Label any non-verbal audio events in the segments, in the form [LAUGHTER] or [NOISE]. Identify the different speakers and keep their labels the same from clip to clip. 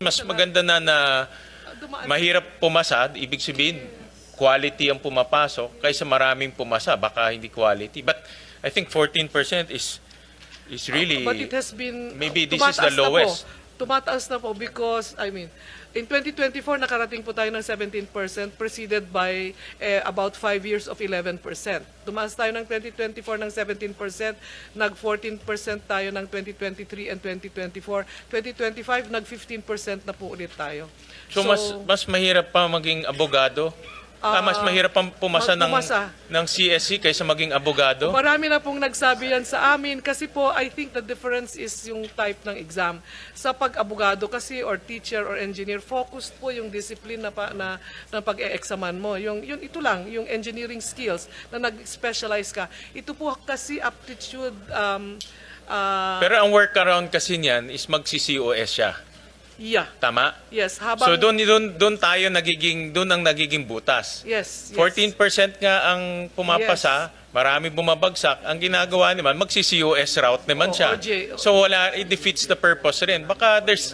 Speaker 1: Mas maganda na na mahirap pumasa, ibig sabihin quality ang pumapasok kaysa maraming pumasa, baka hindi quality. But I think 14% is is really
Speaker 2: But it has been,
Speaker 1: maybe this is the lowest.
Speaker 2: Tumataas na po because, I mean, in 2024, nakarating po tayo ng 17% preceded by eh, about 5 years of 11%. Tumaas tayo ng 2024 ng 17%, nag-14% tayo ng 2023 and 2024. 2025, nag-15% na po ulit tayo.
Speaker 1: So, mas mas mahirap pa maging abogado. Ah, mas
Speaker 2: Ah,
Speaker 1: mahirap pa pumasa ng
Speaker 2: pumasa.
Speaker 1: ng CSC kaysa maging abogado.
Speaker 2: Marami na pong nagsabi yan sa amin kasi po I think the difference is yung type ng exam. Sa pag-abogado kasi or teacher or engineer, focused po yung discipline na, pa, na, na pag-e-examan mo. Yung, yung ito lang, yung engineering skills na nag-specialize ka. Ito po kasi aptitude um, uh,
Speaker 1: Pero ang workaround kasi niyan is magsi-COS siya.
Speaker 2: Yeah.
Speaker 1: Tama?
Speaker 2: Yes, habang
Speaker 1: So doon doon doon tayo nagiging doon ang nagiging butas.
Speaker 2: Yes, yes.
Speaker 1: 14% nga ang pumapasa, marami bumabagsak. Ang ginagawa naman, magsi-COS route naman
Speaker 2: Oo,
Speaker 1: siya.
Speaker 2: OJ.
Speaker 1: So wala, it defeats the purpose rin. Baka there's,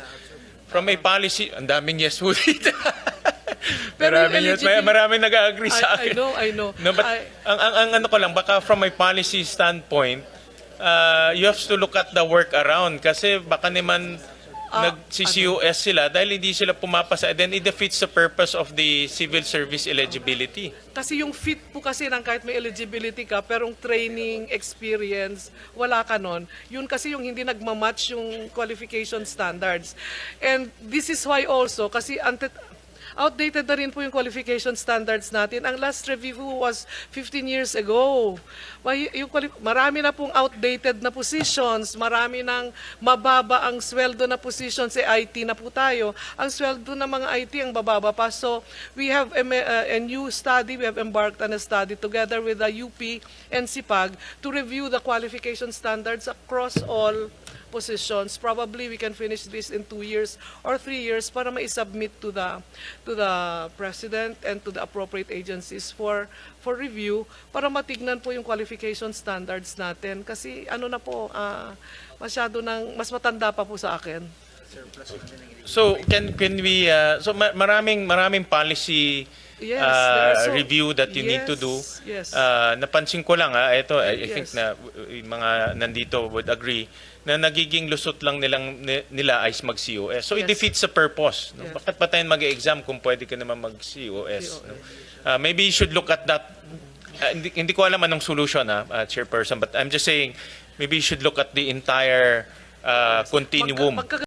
Speaker 1: from a policy, ang daming yes po dito. [LAUGHS]
Speaker 2: Pero
Speaker 1: maraming
Speaker 2: yung
Speaker 1: yes, may, maraming nag-agree sa
Speaker 2: I, I
Speaker 1: akin.
Speaker 2: know, I know.
Speaker 1: No, but
Speaker 2: I-
Speaker 1: ang, ang, ang ano ko lang, baka from a policy standpoint, uh, you have to look at the work around kasi baka naman
Speaker 2: Ah,
Speaker 1: nag-CCUS sila dahil hindi sila pumapasa then it defeats the purpose of the civil service eligibility.
Speaker 2: Kasi yung fit po kasi ng kahit may eligibility ka, pero yung training, experience, wala ka nun. Yun kasi yung hindi nagmamatch yung qualification standards. And this is why also, kasi ante- outdated na rin po yung qualification standards natin. Ang last review was 15 years ago. Yung marami na pong outdated na positions, marami ng mababa ang sweldo na positions, eh IT na po tayo. Ang sweldo ng mga IT ang bababa pa. So we have a, uh, a new study, we have embarked on a study together with the UP and SIPAG to review the qualification standards across all positions. Probably we can finish this in two years or three years para ma-submit to the to the president and to the appropriate agencies for for review para matignan po yung qualification standards natin kasi ano na po ah, masyado nang mas matanda pa po sa akin.
Speaker 1: So can can we uh, so ma- maraming maraming policy
Speaker 2: Yes,
Speaker 1: uh,
Speaker 2: so-
Speaker 1: review that you need to do.
Speaker 2: Yes, yes.
Speaker 1: Uh, napansin ko lang ha, ito I, I think
Speaker 2: Yes.
Speaker 1: na uh, yung mga nandito would agree na nagiging lusot lang nilang ni- nila is mag-COS. So it
Speaker 2: Yes.
Speaker 1: defeats the purpose. No?
Speaker 2: Yes.
Speaker 1: Bakit pa tayo mag-exam kung pwede ka naman mag-COS? No? Uh, maybe you should look at that. Uh, hindi, hindi ko alam anong solution ha, uh, chairperson, but I'm just saying maybe you should look at the entire uh, continuum.
Speaker 2: Magka- magka-